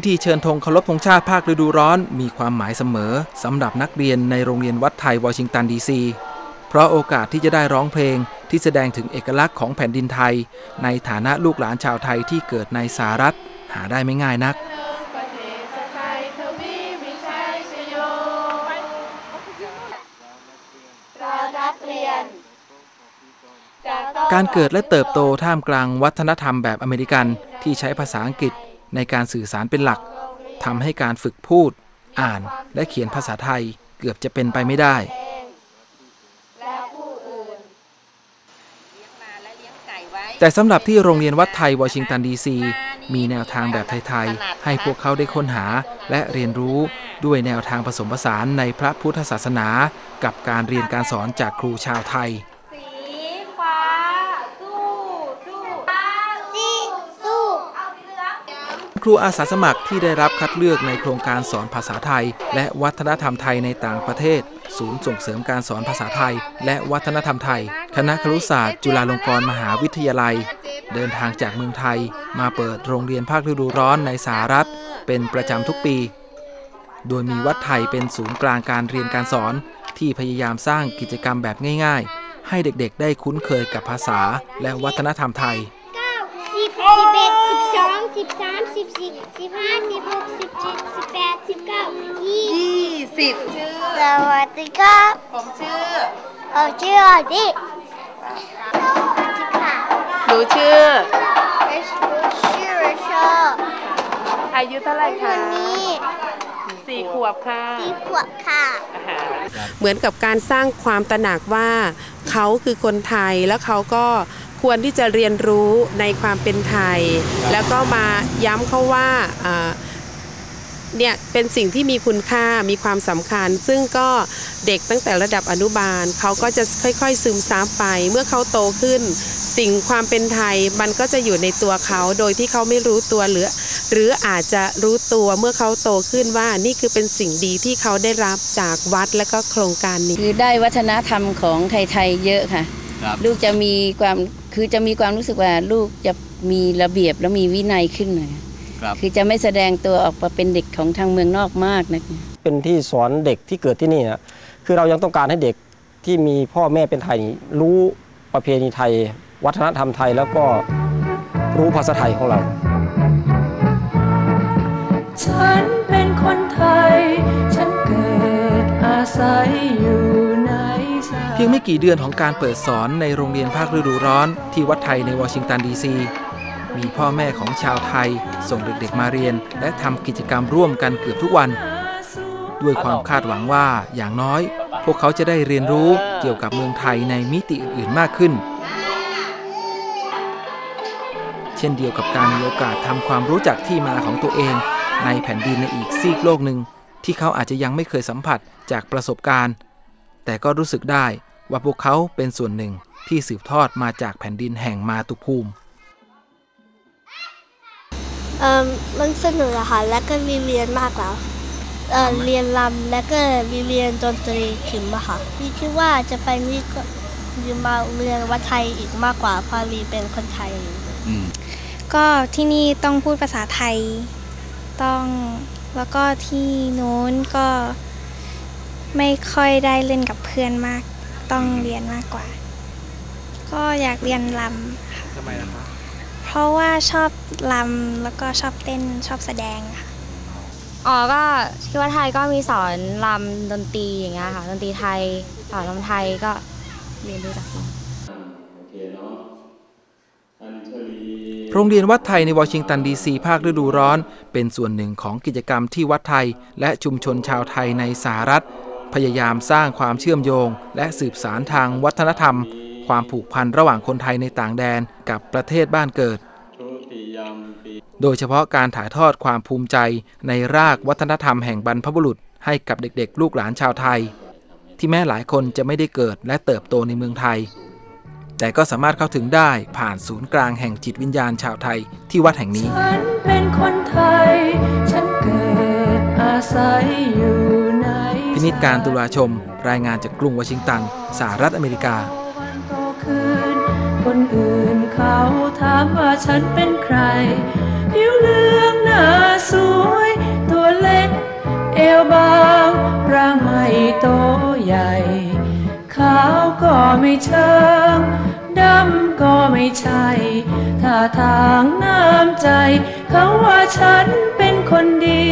พิธีเชิญธงเคารพธงชาติภาคฤดูร้อน มีความหมายเสมอสำหรับนักเรียนในโรงเรียนวัดไทยวอชิงตันดีซีเพราะโอกาสที่จะได้ร้องเพลงที่แสดงถึงเอกลักษณ์ของแผ่นดินไทย ในฐานะลูกหลานชาวไทยที่เกิดในสหรัฐ หาได้ไม่ง่ายนัก การเกิดและเติบโตท่ามกลางวัฒนธรรมแบบอเมริกันที่ใช้ภาษาอังกฤษ ในการสื่อสารเป็นหลักทำให้การฝึกพูด อ่านและเขียนภาษาไทยเกือบจะเป็นไปไม่ได้แต่สำหรับที่โรงเรียนวัดไทยวอชิงตันดีซี มีแนวทางแบบไทยๆ ให้พวกเขาได้ค้นหาและเรียนรู้ด้วยแนวทางผสมผสานในพระพุทธศาสนา กับการเรียนการสอนจากครูชาวไทย สีฟ้า สู้ สู้ฟ้า สีสู้ เอาสีเหลือง ครูอาสาสมัครที่ได้รับคัดเลือกในโครงการสอนภาษาไทย และวัฒนธรรมไทยในต่างประเทศ ศูนย์ส่งเสริมการสอนภาษาไทย และวัฒนธรรมไทย คณะครุศาสตร์ จุฬาลงกรณ์มหาวิทยาลัย เดินทางจากเมืองไทย มาเปิดโรงเรียนภาคฤดูร้อนในสหรัฐ เป็นประจำทุกปี โดยมีวัดไทยเป็นศูนย์กลางการเรียนการสอน ที่พยายามสร้างกิจกรรมแบบง่าย ๆ ให้เด็กๆ ได้คุ้นเคยกับภาษาและวัฒนธรรมไทย เก้าสิบสิบเอ็ดสิบ สองสิบสามสิบสี่สิบห้าสิบหกสิบเจ็ดสิบแปดสิบเก้ายี่ยี่สิบชื่อ สวัสดีครับผมชื่อ ผมชื่ออดิสวัสดีค่ะหนูชื่อ ชื่อเชอร์อายุเท่าไหร่คคะนนี้สี่ขวบค่ะ สี่ขวบค่ะเหมือนกับการสร้างความตระหนักว่าเขาคือคนไทยแล้วเขาก็ ควรที่จะเรียนรู้ในความเป็นไทย แล้วก็มาย้ำเขาว่าอ่าเนี่ยเป็นสิ่งที่มีคุณค่ามีความสำคัญ ซึ่งก็เด็กตั้งแต่ระดับอนุบาล เขาก็จะค่อยๆ ซึมซับไป เมื่อเขาโตขึ้น สิ่งความเป็นไทยมันก็จะอยู่ในตัวเขาโดยที่เขาไม่รู้ตัวหรือ หรืออาจจะรู้ตัวเมื่อเขาโตขึ้นว่านี่คือเป็นสิ่งดีที่เขาได้รับจากวัดและก็โครงการนี้ คือได้วัฒนธรรมของไทยๆเยอะค่ะครับลูกจะมีความ คือจะมีความรู้สึกว่าลูกจะมีระเบียบและมีวินัยขึ้นหน่อยครับคือจะไม่แสดงตัวออกมาเป็นเด็กของทางเมืองนอกมากนะเป็นที่สอนเด็กที่เกิดที่นี่นะคือเรายังต้องการให้เด็กที่มีพ่อแม่เป็นไทยนี่รู้ประเพณีไทย วัฒนธรรมไทยแล้วก็รู้ภาษาไทยของเรา พียงไม่กี่เดือนของการเปิดสอนในโรงเรียนภาคฤดูร้อน ที่วัดไทยในวอชิงตันดีซีมีพ่อแม่ของชาวไทย ส่งเด็กๆมาเรียน และทำกิจกรรมร่วมกันเกือบทุกวัน ด้วยความคาดหวังว่าอย่างน้อย พวกเขาจะได้เรียนรู้เกี่ยวกับเมืองไทยในมิติอื่นๆมากขึ้น เช่นเดียวกับการมีโอกาสทำความรู้จักที่มาของตัวเอง ในแผ่นดินในอีกซีกโลกหนึ่งที่เขาอาจจะยังไม่เคยสัมผัสจากประสบการณ์ แต่ก็รู้สึกได้ ว่าพวกเขาเป็นส่วนหนึ่งที่สืบทอดมาจากแผ่นดินแห่งมาตุภูมิเอ่อมันสนุกอะค่ะแล้วก็มีเรียนมากแล้วเอ่อเรียนรำแล้วก็มีเรียนดนตรีขิมอะค่ะพี่คิดว่าจะไปนี่ก็ยืมมาเรียนวัดไทยอีกมากกว่าเพอรีเป็นคนไทยอืมก็ที่นี่ต้องพูดภาษาไทย ต้องแล้วก็ที่โน้นก็ไม่ค่อยได้เล่นกับเพื่อนมาก ต้องเรียนมากกว่า ก็อยากเรียนลำค่ะ ทำไมล่ะครับเพราะว่าชอบลำแล้วก็ชอบเต้นชอบแสดงค่ะ อ๋อก็ที่วัดไทยก็มีสอนรำดนตรีอย่างเงี้ยค่ะดนตรีไทยสอนรำไทยก็เรียนรู้จากนี้โรงเรียนวัดไทยในวอชิงตันดีซีภาคฤดูร้อน เป็นส่วนหนึ่งของกิจกรรมที่วัดไทย และชุมชนชาวไทยในสหรัฐ พยายามสร้างความเชื่อมโยง และสืบสารทางวัฒนธรรม ความผูกพันระหว่างคนไทยในต่างแดนกับประเทศบ้านเกิด โดยเฉพาะการถ่ายทอดความภูมิใจในรากวัฒนธรรมแห่งบรรพบุรุษ ให้กับเด็กๆ ลูกหลานชาวไทย ที่แม้หลายคนจะไม่ได้เกิดและเติบโตในเมืองไทย แต่ก็สามารถเข้าถึงได้ผ่านศูนย์กลางแห่งจิตวิญญาณชาวไทยที่วัดแห่งนี้ฉันเป็นคนไทย พินิจการตุลาชม รายงานจากกรุงวอชิงตัน สหรัฐอเมริกา คนอื่นเขาถามว่าฉันเป็นใคร ผิวเหลืองหน้าสวย ตัวเล็ก เอวบางร่างไม่โตใหญ่ ขาวก็ไม่เชิงดำก็ไม่ใช่ท่าทางน้ำใจ เขาว่าฉันเป็นคนดี